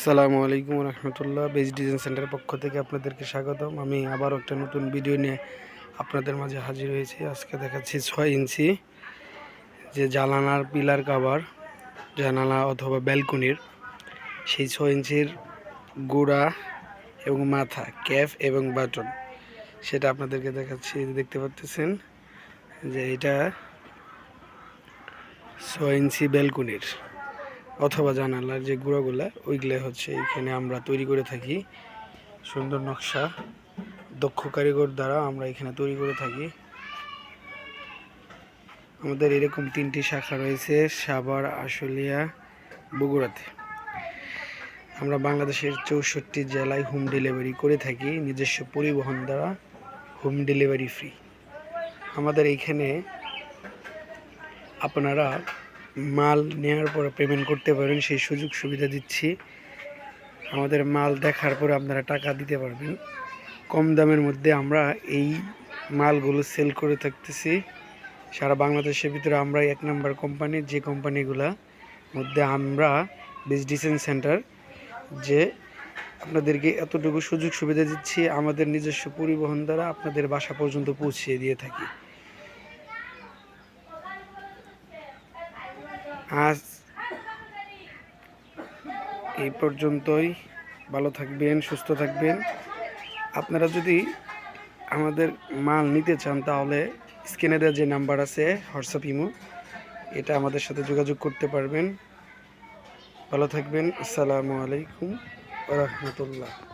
আসসালামু আলাইকুম রহমতুল্লাহ। Base design সেন্টারের পক্ষ থেকে আপনাদেরকে স্বাগতম। আমি আবারও একটা নতুন ভিডিও নিয়ে আপনাদের মাঝে হাজির হয়েছি। আজকে দেখাচ্ছি ছয় ইঞ্চি যে জানালার পিলার কাভার জানালা অথবা ব্যালকনির সেই ছয় ইঞ্চির গোড়া এবং মাথা ক্যাফ এবং বাটন সেটা আপনাদেরকে দেখাচ্ছি। দেখতে পাচ্ছেন যে এটা ছয় ইঞ্চি ব্যালকনির অথবা জানালার যে গুঁড়োগুলা, ওইগুলো হচ্ছে এখানে আমরা তৈরি করে থাকি। সুন্দর নকশা। দক্ষ কারিগর দ্বারা আমরা এখানে তৈরি করে থাকি। আমাদের এরকম তিনটি শাখা রয়েছে, সাভার, আশুলিয়া, বগুড়াতে। আমরা বাংলাদেশের চৌষট্টি জেলায় হোম ডেলিভারি করে থাকি। নিজস্ব পরিবহন দ্বারা হোম ডেলিভারি ফ্রি। আমাদের এইখানে আপনারা মাল নেওয়ার পরে পেমেন্ট করতে পারেন সেই সুযোগ সুবিধা দিচ্ছি। আমাদের মাল দেখার পরে আপনারা টাকা দিতে পারবেন। কম দামের মধ্যে আমরা এই মালগুলো সেল করে থাকতেছি। সারা বাংলাদেশের ভিতরে আমরা এক নম্বর কোম্পানি যে কোম্পানিগুলা মধ্যে আমরা ডিসেন সেন্টার যে আপনাদেরকে এতটুকু সুযোগ সুবিধা দিচ্ছি, আমাদের নিজস্ব পরিবহন দ্বারা আপনাদের বাসা পর্যন্ত পৌঁছিয়ে দিয়ে থাকি। আজ এই পর্যন্তই। ভালো থাকবেন, সুস্থ থাকবেন। আপনারা যদি আমাদের মাল নিতে চান, তাহলে স্ক্রিনে দেওয়া যে নাম্বার আছে, হোয়াটসঅ্যাপ, ইমো, এটা আমাদের সাথে যোগাযোগ করতে পারবেন। ভালো থাকবেন। আসসালামু আলাইকুম রহমতুল্লাহ।